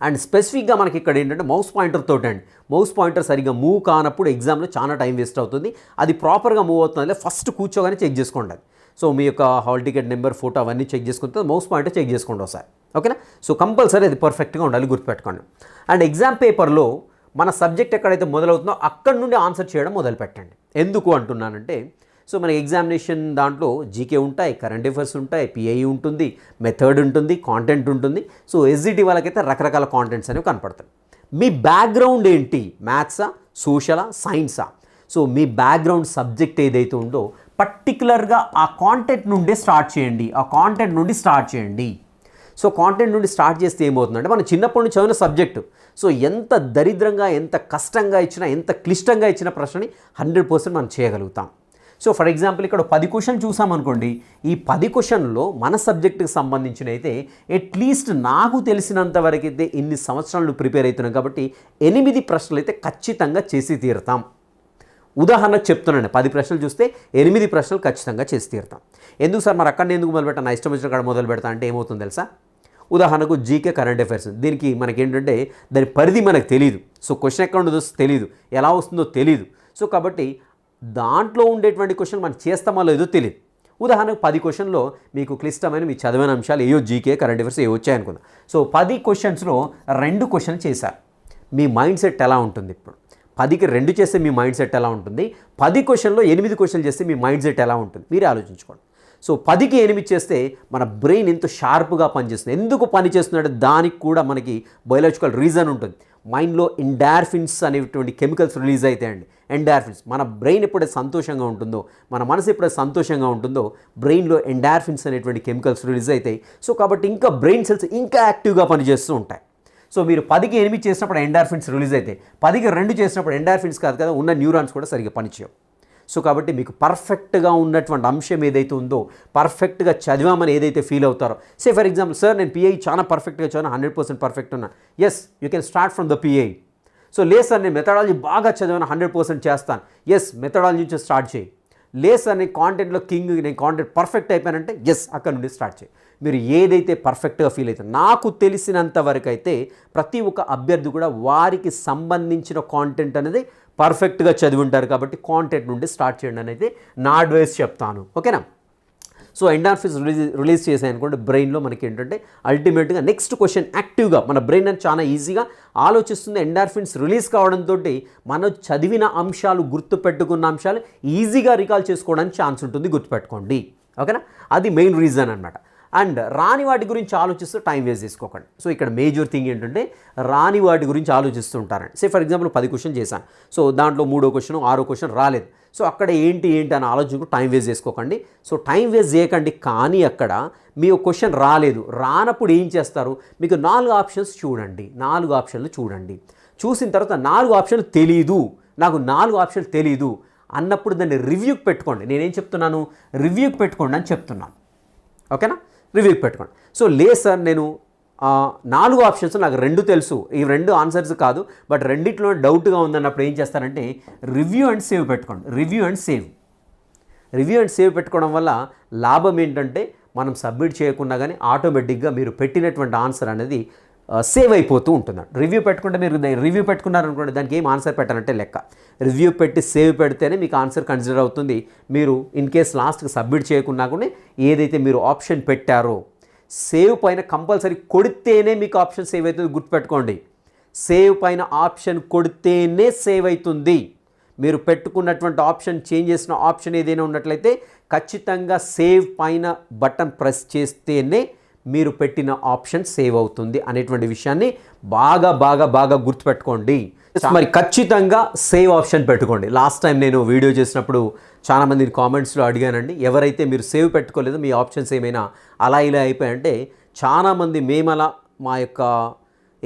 అండ్ స్పెసిఫిక్గా మనకి ఇక్కడ ఏంటంటే మౌస్ పాయింటర్ తోటి అండి. మౌస్ పాయింటర్ సరిగ్గా మూవ్ కానప్పుడు ఎగ్జామ్లో చాలా టైం వేస్ట్ అవుతుంది. అది ప్రాపర్గా మూవ్ అవుతుంది ఫస్ట్ కూర్చోగానే చెక్ చేసుకోండి సో మీ యొక్క హాల్ టికెట్ నెంబర్ ఫోటో అవన్నీ చెక్ చేసుకుంటే మౌస్ పాయింటర్ చెక్ చేసుకోండి ఒకసారి. ఓకేనా? సో కంపల్సరీ అది పర్ఫెక్ట్గా ఉండాలి గుర్తుపెట్టుకోండి. అండ్ ఎగ్జామ్ పేపర్లో మన సబ్జెక్ట్ ఎక్కడైతే మొదలవుతుందో అక్కడ నుండి ఆన్సర్ చేయడం మొదలు పెట్టండి ఎందుకు అంటున్నానంటే సో మన ఎగ్జామినేషన్ దాంట్లో జీకే ఉంటాయి కరెంట్ అఫైర్స్ ఉంటాయి పిఐ ఉంటుంది మెథడ్ ఉంటుంది కాంటెంట్ ఉంటుంది. సో ఎస్జిటి వాళ్ళకైతే రకరకాల కాంటెంట్స్ అనేవి కనపడతాయి. మీ బ్యాక్గ్రౌండ్ ఏంటి? మ్యాథ్సా సోషలా సైన్సా సో మీ బ్యాక్గ్రౌండ్ సబ్జెక్ట్ ఏదైతే ఉందో పర్టికులర్గా ఆ కాంటెంట్ నుండే స్టార్ట్ చేయండి. ఆ కాంటెంట్ నుండి స్టార్ట్ చేయండి. సో కాంటెంట్ నుండి స్టార్ట్ చేస్తే ఏమవుతుందంటే మనం చిన్నప్పటి నుంచి చదివిన సబ్జెక్టు సో ఎంత దరిద్రంగా ఎంత కష్టంగా ఇచ్చినా ఎంత క్లిష్టంగా ఇచ్చిన ప్రశ్నని హండ్రెడ్ పర్సెంట్ మనం చేయగలుగుతాం. సో ఫర్ ఎగ్జాంపుల్ ఇక్కడ పది క్వశ్చన్ చూసామనుకోండి. ఈ పది క్వశ్చన్లో మన సబ్జెక్టుకి సంబంధించిన అయితే అట్లీస్ట్ నాకు తెలిసినంత వరకు అయితే ఇన్ని సంవత్సరాలు ప్రిపేర్ అవుతున్నాం కాబట్టి ఎనిమిది ప్రశ్నలు అయితే ఖచ్చితంగా చేసి తీరుతాం. ఉదాహరణకు చెప్తున్నాను పది ప్రశ్నలు చూస్తే ఎనిమిది ప్రశ్నలు ఖచ్చితంగా చేసి తీరుతాం. ఎందుకు సార్? మరి అక్కడ ఎందుకు మొదలుపెట్టాన? ఇష్టం వచ్చిన కాడ మొదలు పెడతా అంటే ఏమవుతుంది తెలుసా? ఉదాహరణకు జీకే కరెంట్ అఫైర్స్ దీనికి మనకి ఏంటంటే దాని పరిధి మనకు తెలియదు సో క్వశ్చన్ ఎక్కడ ఉందో తెలియదు ఎలా వస్తుందో తెలియదు సో కాబట్టి దాంట్లో ఉండేటువంటి క్వశ్చన్ మనం చేస్తామో లేదో తెలియదు ఉదాహరణకు పది క్వశ్చన్లో మీకు క్లిష్టమైన మీ చదివిన అంశాలు ఏయో జీకే కరెంట్ అఫేర్స్ ఏ వచ్చాయనుకుందాం. సో పది క్వశ్చన్స్లో రెండు క్వశ్చన్ చేశారు. మీ మైండ్ సెట్ ఎలా ఉంటుంది ఇప్పుడు? పదికి రెండు చేస్తే మీ మైండ్ సెట్ ఎలా ఉంటుంది? పది క్వశ్చన్లో ఎనిమిది క్వశ్చన్లు చేస్తే మీ మైండ్ సెట్ ఎలా ఉంటుంది? మీరే ఆలోచించుకోండి. సో పదికి ఎనిమిది చేస్తే మన బ్రెయిన్ ఎంత షార్ప్గా పనిచేస్తుంది? ఎందుకు పని చేస్తున్నాడు దానికి కూడా మనకి బయోలాజికల్ రీజన్ ఉంటుంది. మైండ్లో ఎండార్ఫిన్స్ అనేటువంటి కెమికల్స్ రిలీజ్ అవుతాయండి ఎండార్ఫిన్స్ మన బ్రెయిన్ ఎప్పుడైతే సంతోషంగా ఉంటుందో మన మనసు ఎప్పుడైతే సంతోషంగా ఉంటుందో బ్రెయిన్లో ఎండార్ఫిన్స్ అనేటువంటి కెమికల్స్ రిలీజ్ అవుతాయి సో కాబట్టి ఇంకా బ్రెయిన్ సెల్స్ ఇంకా యాక్టివ్గా పనిచేస్తూ ఉంటాయి. సో మీరు పదికి ఎనిమిది చేసినప్పుడు ఎండార్ఫిన్స్ రిలీజ్ అవుతాయి పదికి రెండు చేసినప్పుడు ఎండార్ఫిన్స్ కాదు కదా ఉన్న న్యూరాన్స్ కూడా సరిగ్గా పనిచేయవు. సో కాబట్టి మీకు పర్ఫెక్ట్గా ఉన్నటువంటి అంశం ఏదైతే ఉందో పర్ఫెక్ట్గా చదివామని ఏదైతే ఫీల్ అవుతారో. సే ఫర్ ఎగ్జాంపుల్ సార్ నేను పిఐ చాలా పర్ఫెక్ట్గా చదివాను హండ్రెడ్ పర్సెంట్ పర్ఫెక్ట్ ఉన్నా. Yes you can start from the PI so లేదు సార్ నేను మెథడాలజీ బాగా చదివాను హండ్రెడ్ పర్సెంట్ చేస్తాను. ఎస్ మెథడాలజీ నుంచి స్టార్ట్ చేయి. లేదు సార్ నేను కాంటెంట్లో కింగ్ నేను కాంటెంట్ పర్ఫెక్ట్ అయిపోయానంటే ఎస్ అక్కడ నుండి స్టార్ట్ చేయి. మీరు ఏదైతే పర్ఫెక్ట్గా ఫీల్ అవుతుంది నాకు తెలిసినంత వరకు అయితే ప్రతి ఒక్క అభ్యర్థి కూడా వారికి సంబంధించిన కాంటెంట్ అనేది పర్ఫెక్ట్గా చదివి ఉంటారు కాబట్టి కాంటెంట్ నుండి స్టార్ట్ చేయండి అనేది నా అడ్వైస్ చెప్తాను. ఓకేనా? సో ఎండార్ఫిన్స్ రిలీజ్ రిలీజ్ చేసాయనుకోండి బ్రెయిన్లో మనకి ఏంటంటే అల్టిమేట్గా నెక్స్ట్ క్వశ్చన్ యాక్టివ్గా మన బ్రెయిన్ అని చాలా ఈజీగా ఆలోచిస్తుంది. ఎండార్ఫిన్స్ రిలీజ్ కావడంతో మనం చదివిన అంశాలు గుర్తుపెట్టుకున్న అంశాలు ఈజీగా రికాల్ చేసుకోవడానికి ఛాన్స్ ఉంటుంది గుర్తుపెట్టుకోండి. ఓకేనా? అది మెయిన్ రీజన్ అనమాట అండ్ రాని వాటి గురించి ఆలోచిస్తూ టైం వేస్ట్ చేసుకోకండి. సో ఇక్కడ మేజర్ థింగ్ ఏంటంటే రాని వాటి గురించి ఆలోచిస్తూ ఉంటారండి. సే ఫర్ ఎగ్జాంపుల్ పది క్వశ్చన్ చేశాను. సో దాంట్లో మూడో క్వశ్చన్ ఆరో క్వశ్చన్ రాలేదు. సో అక్కడ ఏంటి ఏంటి అని ఆలోచించుకు టైం వేస్ట్ చేసుకోకండి. సో టైం వేస్ట్ చేయకండి కానీ అక్కడ మీ క్వశ్చన్ రాలేదు. రానప్పుడు ఏం చేస్తారు? మీకు నాలుగు ఆప్షన్స్ చూడండి. నాలుగు ఆప్షన్లు చూడండి. చూసిన తర్వాత నాలుగు ఆప్షన్లు తెలీదు. నాకు నాలుగు ఆప్షన్లు తెలీదు అన్నప్పుడు దాన్ని రివ్యూకి పెట్టుకోండి. నేనేం చెప్తున్నాను? రివ్యూకి పెట్టుకోండి అని చెప్తున్నాను. ఓకేనా? రివ్యూకి పెట్టుకోండి. సో లేదు సార్ నేను నాలుగు ఆప్షన్స్ నాకు రెండు తెలుసు. ఈ రెండు ఆన్సర్స్ కాదు బట్ రెండిట్లో డౌట్గా ఉందన్నప్పుడు ఏం చేస్తారంటే రివ్యూ అండ్ సేవ్ పెట్టుకోండి. Review and save. Review and save పెట్టుకోవడం వల్ల లాభం ఏంటంటే మనం సబ్మిట్ చేయకుండా కానీ ఆటోమేటిక్గా మీరు పెట్టినటువంటి ఆన్సర్ అనేది సేవ్ అయిపోతూ ఉంటుంది రివ్యూ పెట్టుకుంటే మీరు రివ్యూ పెట్టుకున్నారనుకోండి దానికి ఏం ఆన్సర్ పెట్టాలంటే లెక్క. రివ్యూ పెట్టి సేవ్ పెడితేనే మీకు ఆన్సర్ కన్సిడర్ అవుతుంది. మీరు ఇన్ కేస్ లాస్ట్కి సబ్మిట్ చేయకుండా కూడా ఏదైతే మీరు ఆప్షన్ పెట్టారో సేవ్ పైన కంపల్సరీ కొడితేనే మీకు ఆప్షన్ సేవ్ అవుతుంది. గుర్తుపెట్టుకోండి. సేవ్ పైన ఆప్షన్ కొడితేనే సేవ్ అవుతుంది. మీరు పెట్టుకున్నటువంటి ఆప్షన్ చేంజ్ చేసిన ఆప్షన్ ఏదైనా ఉన్నట్లయితే ఖచ్చితంగా సేవ్ పైన బటన్ ప్రెస్ చేస్తేనే మీరు పెట్టిన ఆప్షన్ సేవ్ అవుతుంది అనేటువంటి విషయాన్ని బాగా బాగా బాగా గుర్తుపెట్టుకోండి. మరి ఖచ్చితంగా సేవ్ ఆప్షన్ పెట్టుకోండి. లాస్ట్ టైం నేను వీడియో చేసినప్పుడు చాలామంది కామెంట్స్లో అడిగానండి ఎవరైతే మీరు సేవ్ పెట్టుకోలేదో మీ ఆప్షన్స్ ఏమైనా అలా ఇలా అయిపోయాయంటే చాలామంది మేము అలా మా యొక్క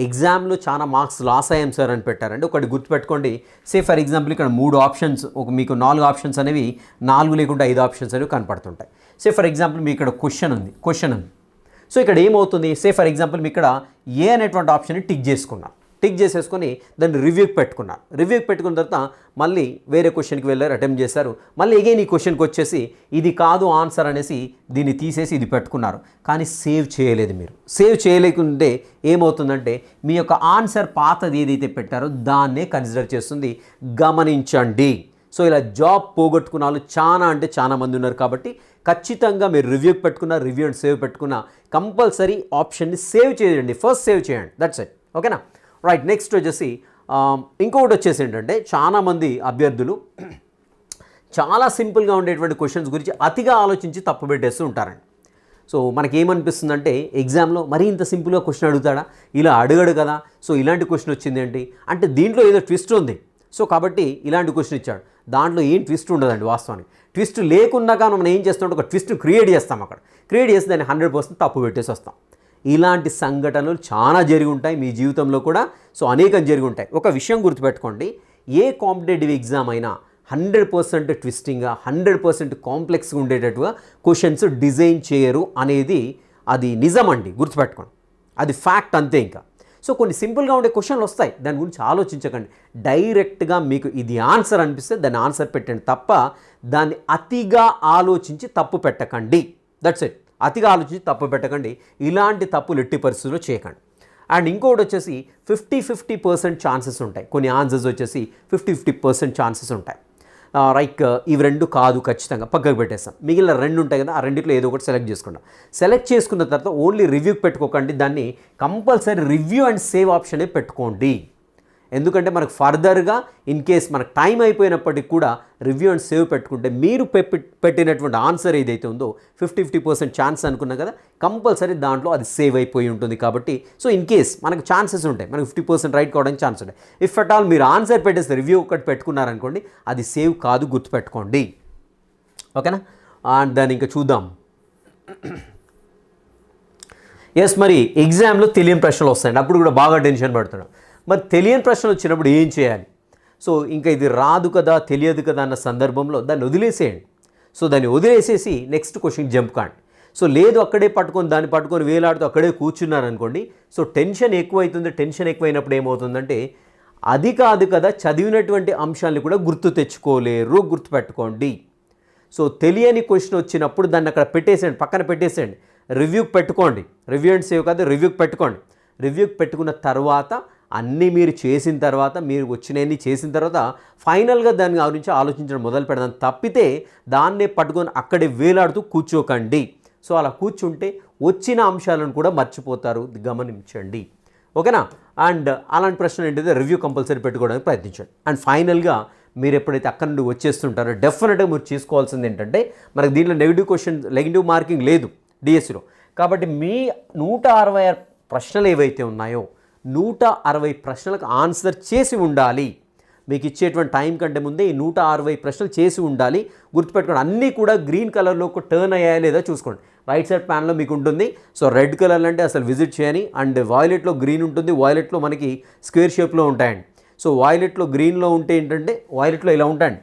ఎగ్జామ్లో చాలా మార్క్స్ లాస్ అయ్యాం సార్ అని పెట్టారండి. ఒకటి గుర్తుపెట్టుకోండి. సే ఫర్ ఎగ్జాంపుల్ ఇక్కడ మూడు ఆప్షన్స్ ఒక మీకు నాలుగు ఆప్షన్స్ అనేవి నాలుగు లేకుంటే ఐదు ఆప్షన్స్ అనేవి కనపడుతుంటాయి. సే ఫర్ ఎగ్జాంపుల్ మీ ఇక్కడ క్వశ్చన్ ఉంది క్వశ్చన్ ఉంది. సో ఇక్కడ ఏమవుతుంది? సే ఫర్ ఎగ్జాంపుల్ మీ ఇక్కడ ఏ అనేటువంటి ఆప్షన్ని టిక్ చేసుకున్నాను టిక్ చేసేసుకొని దాన్ని రివ్యూకి పెట్టుకున్నాను రివ్యూకి పెట్టుకున్న తర్వాత మళ్ళీ వేరే క్వశ్చన్కి వెళ్ళారు అటెంప్ట్ చేశారు. మళ్ళీ ఎగైన్ ఈ క్వశ్చన్కి వచ్చేసి ఇది కాదు ఆన్సర్ అనేసి దీన్ని తీసేసి ఇది పెట్టుకున్నారు. కానీ సేవ్ చేయలేదు మీరు. సేవ్ చేయలేకుంటే ఏమవుతుందంటే మీ యొక్క ఆన్సర్ పాతది ఏదైతే పెట్టారో దాన్నే కన్సిడర్ చేస్తుంది. గమనించండి. సో ఇలా జాబ్ పోగొట్టుకున్న వాళ్ళు చాలా అంటే చాలా మంది ఉన్నారు కాబట్టి ఖచ్చితంగా మీరు రివ్యూకి పెట్టుకున్న రివ్యూ అండ్ సేవ్ పెట్టుకున్న కంపల్సరీ ఆప్షన్ని సేవ్ చేయండి. ఫస్ట్ సేవ్ చేయండి. దట్స్ ఇట్ ఓకేనా? రైట్ నెక్స్ట్ వచ్చేసి ఇంకొకటి వచ్చేసి ఏంటంటే చాలామంది అభ్యర్థులు చాలా సింపుల్గా ఉండేటువంటి క్వశ్చన్స్ గురించి అతిగా ఆలోచించి తప్పు పెట్టేస్తూ ఉంటారండి. సో మనకి ఏమనిపిస్తుందంటే ఎగ్జామ్లో మరీ ఇంత సింపుల్గా క్వశ్చన్ అడుగుతాడా? ఇలా అడగడు కదా. సో ఇలాంటి క్వశ్చన్ వచ్చింది ఏంటి అంటే దీంట్లో ఏదో ట్విస్ట్ ఉంది. సో కాబట్టి ఇలాంటి క్వశ్చన్ ఇచ్చాడు. దాంట్లో ఏం ట్విస్ట్ ఉండదండి వాస్తవానికి. ట్విస్ట్ లేకుండా కానీ మనం ఏం చేస్తాం ఒక ట్విస్ట్ క్రియేట్ చేస్తాం అక్కడ. క్రియేట్ చేసి దాన్ని హండ్రెడ్ పర్సెంట్ తప్పు పెట్టేసి వస్తాం. ఇలాంటి సంఘటనలు చాలా జరిగి ఉంటాయి మీ జీవితంలో కూడా. సో అనేకం జరిగి ఉంటాయి. ఒక విషయం గుర్తుపెట్టుకోండి. ఏ కాంపిటేటివ్ ఎగ్జామ్ అయినా హండ్రెడ్ పర్సెంట్ ట్విస్టింగ్గా హండ్రెడ్ పర్సెంట్ కాంప్లెక్స్గా ఉండేటట్టుగా క్వశ్చన్స్ డిజైన్ చేయరు అనేది అది నిజమండి. గుర్తుపెట్టుకోండి. అది ఫ్యాక్ట్ అంతే ఇంకా. సో కొన్ని సింపుల్గా ఉండే క్వశ్చన్లు వస్తాయి. దాని గురించి ఆలోచించకండి. డైరెక్ట్గా మీకు ఇది ఆన్సర్ అనిపిస్తే దాన్ని ఆన్సర్ పెట్టండి తప్ప దాన్ని అతిగా ఆలోచించి తప్పు పెట్టకండి. దట్స్ ఇట్ అతిగా ఆలోచించి తప్పు పెట్టకండి. ఇలాంటి తప్పులు ఎట్టి పరిస్థితుల్లో చేయకండి. అండ్ ఇంకొకటి వచ్చేసి ఫిఫ్టీ ఫిఫ్టీ పర్సెంట్ ఛాన్సెస్ ఉంటాయి. కొన్ని ఆన్సర్స్ వచ్చేసి ఫిఫ్టీ ఫిఫ్టీ పర్సెంట్ ఛాన్సెస్ ఉంటాయి. లైక్ ఇవి రెండు కాదు ఖచ్చితంగా. పక్కకు పెట్టేస్తాం. మిగిలిన రెండు ఉంటాయి కదా ఆ రెండిట్లో ఏదో ఒకటి సెలెక్ట్ చేసుకుంటాం. సెలెక్ట్ చేసుకున్న తర్వాత ఓన్లీ రివ్యూకి పెట్టుకోకండి. దాన్ని కంపల్సరీ రివ్యూ అండ్ సేవ్ ఆప్షనే పెట్టుకోండి. ఎందుకంటే మనకు ఫర్దర్గా ఇన్ కేస్ మనకు టైం అయిపోయినప్పటికి కూడా రివ్యూ అండ్ సేవ్ పెట్టుకుంటే మీరు పెట్టినటువంటి ఆన్సర్ ఏదైతే ఉందో ఫిఫ్టీ ఫిఫ్టీ పర్సెంట్ ఛాన్స్ అనుకున్నా కదా కంపల్సరీ దాంట్లో అది సేవ్ అయిపోయి ఉంటుంది కాబట్టి సో ఇన్ కేస్ మనకు ఛాన్సెస్ ఉంటాయి మనకు ఫిఫ్టీ పర్సెంట్ రైట్ కావడానికి ఛాన్స్ ఉంటాయి. ఇఫ్ అట్ ఆల్ మీరు ఆన్సర్ పెట్టేస్తే రివ్యూ ఒకటి పెట్టుకున్నారనుకోండి అది సేవ్ కాదు గుర్తుపెట్టుకోండి. ఓకేనా? అండ్ దాన్ని ఇంకా చూద్దాం. ఎస్ మరి ఎగ్జామ్లో తెలియని ప్రశ్నలు వస్తాయండి. అప్పుడు కూడా బాగా టెన్షన్ పడుతున్నాం. మరి తెలియని ప్రశ్నలు వచ్చినప్పుడు ఏం చేయాలి? సో ఇంకా ఇది రాదు కదా తెలియదు కదా అన్న సందర్భంలో దాన్ని వదిలేసేయండి. సో దాన్ని వదిలేసేసి నెక్స్ట్ క్వశ్చన్ జంప్ కాండి. సో లేదు అక్కడే పట్టుకొని దాన్ని పట్టుకొని వేలాడుతూ అక్కడే కూర్చున్నారనుకోండి సో టెన్షన్ ఎక్కువైతుంది. టెన్షన్ ఎక్కువైనప్పుడు ఏమవుతుందంటే అది కాదు కదా చదివినటువంటి అంశాలను కూడా గుర్తు తెచ్చుకోలేరు గుర్తుపెట్టుకోండి. సో తెలియని క్వశ్చన్ వచ్చినప్పుడు దాన్ని అక్కడ పెట్టేసేయండి పక్కన పెట్టేసేయండి. రివ్యూకి పెట్టుకోండి. రివ్యూ అండ్ సేవ్ కాదు రివ్యూకి పెట్టుకోండి. రివ్యూకి పెట్టుకున్న తర్వాత అన్నీ మీరు చేసిన తర్వాత మీరు వచ్చినవన్నీ చేసిన తర్వాత ఫైనల్గా దాని గురించి ఆలోచించడం మొదలు పెడదాం. తప్పితే దాన్నే పట్టుకొని అక్కడే వేలాడుతూ కూర్చోకండి. సో అలా కూర్చుంటే వచ్చిన అంశాలను కూడా మర్చిపోతారు. గమనించండి. ఓకేనా? అండ్ అలాంటి ప్రశ్న ఏంటంటే రివ్యూ కంపల్సరీ పెట్టుకోవడానికి ప్రయత్నించండి. అండ్ ఫైనల్గా మీరు ఎప్పుడైతే అక్కడ నుండి వచ్చేస్తుంటారో డెఫినెట్గా మీరు చేసుకోవాల్సింది ఏంటంటే మనకి దీంట్లో నెగిటివ్ క్వశ్చన్ నెగిటివ్ మార్కింగ్ లేదు డిఎస్సిలో. కాబట్టి మీ నూట అరవై ఆరు ప్రశ్నలు ఏవైతే ఉన్నాయో నూట అరవై ప్రశ్నలకు ఆన్సర్ చేసి ఉండాలి. మీకు ఇచ్చేటువంటి టైం కంటే ముందే ఈ నూట అరవై ప్రశ్నలు చేసి ఉండాలి. గుర్తుపెట్టుకోండి అన్నీ కూడా గ్రీన్ కలర్లో ఒక టర్న్ అయ్యాయా లేదా చూసుకోండి. రైట్ సైడ్ ప్యాన్లో మీకు ఉంటుంది. సో రెడ్ కలర్ అంటే అసలు విజిట్ చేయని అండ్ వాయిలెట్లో గ్రీన్ ఉంటుంది. వాయిలెట్లో మనకి స్క్వేర్ షేప్లో ఉంటాయండి. సో వాయిలెట్లో గ్రీన్లో ఉంటే ఏంటంటే వాయిలెట్లో ఇలా ఉంటాయండి.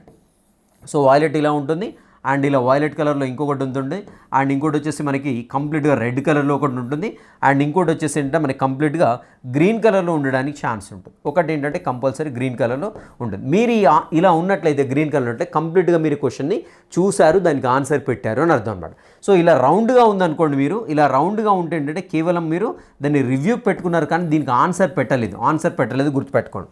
సో వాయిలెట్ ఇలా ఉంటుంది. అండ్ ఇలా వైలెట్ కలర్లో ఇంకొకటి ఉంటుంది. అండ్ ఇంకోటి వచ్చేసి మనకి కంప్లీట్గా రెడ్ కలర్లో ఒకటి ఉంటుంది. అండ్ ఇంకోటి వచ్చేసి ఏంటంటే మనకి కంప్లీట్గా గ్రీన్ కలర్లో ఉండడానికి ఛాన్స్ ఉంటుంది. ఒకటి ఏంటంటే కంపల్సరీ గ్రీన్ కలర్లో ఉంటుంది. మీరు ఇలా ఉన్నట్లయితే గ్రీన్ కలర్ అంటే కంప్లీట్గా మీరు క్వశ్చన్ని చూశారు దానికి ఆన్సర్ పెట్టారు అని అర్థం అనమాట సో ఇలా రౌండ్గా ఉందనుకోండి మీరు ఇలా రౌండ్గా ఉంటే ఏంటంటే కేవలం మీరు దాన్ని రివ్యూ పెట్టుకున్నారు కానీ దీనికి ఆన్సర్ పెట్టలేదు. ఆన్సర్ పెట్టలేదు గుర్తుపెట్టుకోండి.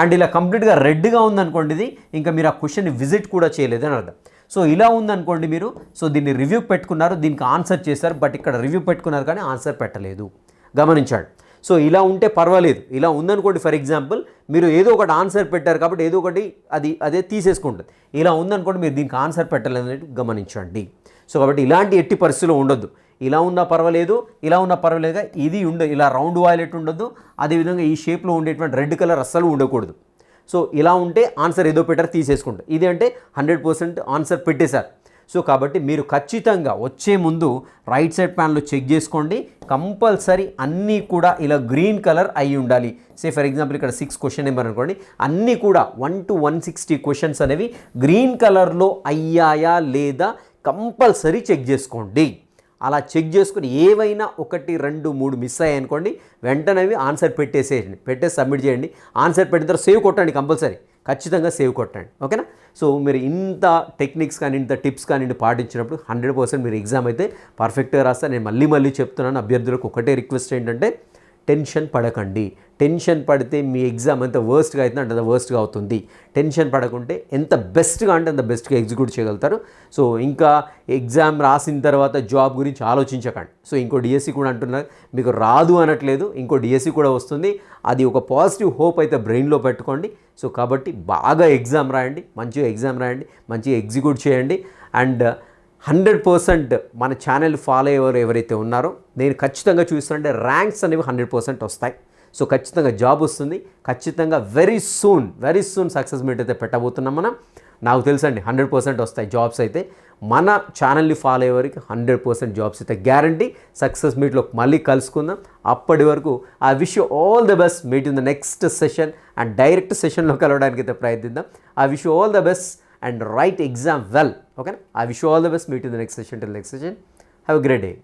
అండ్ ఇలా కంప్లీట్గా రెడ్గా ఉందనుకోండి ఇది ఇంకా మీరు ఆ క్వశ్చన్ని విజిట్ కూడా చేయలేదు అని అర్థం. సో ఇలా ఉందనుకోండి మీరు. సో దీన్ని రివ్యూ పెట్టుకున్నారు దీనికి ఆన్సర్ చేశారు బట్ ఇక్కడ రివ్యూ పెట్టుకున్నారు కానీ ఆన్సర్ పెట్టలేదు. గమనించండి. సో ఇలా ఉంటే పర్వాలేదు. ఇలా ఉందనుకోండి ఫర్ ఎగ్జాంపుల్ మీరు ఏదో ఒకటి ఆన్సర్ పెట్టారు కాబట్టి ఏదో ఒకటి అది అదే తీసేసుకుంటుంది. ఇలా ఉందనుకోండి మీరు దీనికి ఆన్సర్ పెట్టలేదు అనేది గమనించండి. సో కాబట్టి ఇలాంటి ఎట్టి పరిస్థితులు ఉండొద్దు. ఇలా ఉన్నా పర్వాలేదు ఇలా ఉన్నా పర్వాలేదుగా ఇది ఉండ ఇలా రౌండ్ వాయిలెట్ ఉండొద్దు. అదేవిధంగా ఈ షేప్లో ఉండేటువంటి రెడ్ కలర్ అస్సలు ఉండకూడదు. సో ఇలా ఉంటే ఆన్సర్ ఏదో పెట్టారు తీసేసుకుంటారు ఇది అంటే హండ్రెడ్ పర్సెంట్ ఆన్సర్ పెట్టేశారు. సో కాబట్టి మీరు ఖచ్చితంగా వచ్చే ముందు రైట్ సైడ్ ప్యాన్లో చెక్ చేసుకోండి. కంపల్సరీ అన్నీ కూడా ఇలా గ్రీన్ కలర్ అయి ఉండాలి. సే ఫర్ ఎగ్జాంపుల్ ఇక్కడ సిక్స్ క్వశ్చన్ నెంబర్ అనుకోండి. అన్నీ కూడా one two one sixty questions అనేవి గ్రీన్ కలర్లో అయ్యాయా లేదా కంపల్సరీ చెక్ చేసుకోండి. అలా చెక్ చేసుకుని ఏవైనా ఒకటి రెండు మూడు మిస్ అయ్యాయనుకోండి వెంటనే ఆన్సర్ పెట్టేసేయండి. పెట్టేసి సబ్మిట్ చేయండి. ఆన్సర్ పెట్టిన తర్వాత సేవ్ కొట్టండి కంపల్సరీ. ఖచ్చితంగా సేవ్ కొట్టండి. ఓకేనా? సో మీరు ఇంత టెక్నిక్స్ కానీ ఇంత టిప్స్ కానీ పాటించినప్పుడు హండ్రెడ్ పర్సెంట్ మీరు ఎగ్జామ్ అయితే పర్ఫెక్ట్గా రాస్తారు నేను మళ్ళీ మళ్ళీ చెప్తున్నాను. అభ్యర్థులకు ఒకటే రిక్వెస్ట్ ఏంటంటే టెన్షన్ పడకండి. టెన్షన్ పడితే మీ ఎగ్జామ్ ఎంత వర్స్ట్గా అవుతుంది అంటే అంత వర్స్ట్గా అవుతుంది. టెన్షన్ పడకుంటే ఎంత బెస్ట్గా అంటే అంత బెస్ట్గా ఎగ్జిక్యూట్ చేయగలుగుతారు. సో ఇంకా ఎగ్జామ్ రాసిన తర్వాత జాబ్ గురించి ఆలోచించకండి. సో ఇంకో డిఎస్సి కూడా అంటున్నారు. మీకు రాదు అనట్లేదు. ఇంకో డిఎస్సి కూడా వస్తుంది. అది ఒక పాజిటివ్ హోప్ అయితే బ్రెయిన్లో పెట్టుకోండి. సో కాబట్టి బాగా ఎగ్జామ్ రాయండి. మంచిగా ఎగ్జామ్ రాయండి. మంచిగా ఎగ్జిక్యూట్ చేయండి. అండ్ హండ్రెడ్ పర్సెంట్ మన ఛానల్ ఫాలో అయ్యేవారు ఎవరైతే ఉన్నారో నేను ఖచ్చితంగా చూస్తుంటే ర్యాంక్స్ అనేవి హండ్రెడ్ పర్సెంట్ వస్తాయి. సో ఖచ్చితంగా జాబ్ వస్తుంది. ఖచ్చితంగా very soon very soon success meet అయితే పెట్టబోతున్నాం మనం. నాకు తెలుసండి హండ్రెడ్ పర్సెంట్ వస్తాయి జాబ్స్ అయితే. మన ఛానల్ని ఫాలో అయ్యేవారికి హండ్రెడ్ పర్సెంట్ జాబ్స్ అయితే గ్యారంటీ సక్సెస్ మీట్లో మళ్ళీ కలుసుకుందాం. అప్పటి వరకు I wish you all the best meet in the next session and direct సెషన్లో కలవడానికి అయితే ప్రయత్నిద్దాం. I wish you all the best and write exam well. Okay, I wish you all the best. Meet you in the next session. Till next session, have a great day.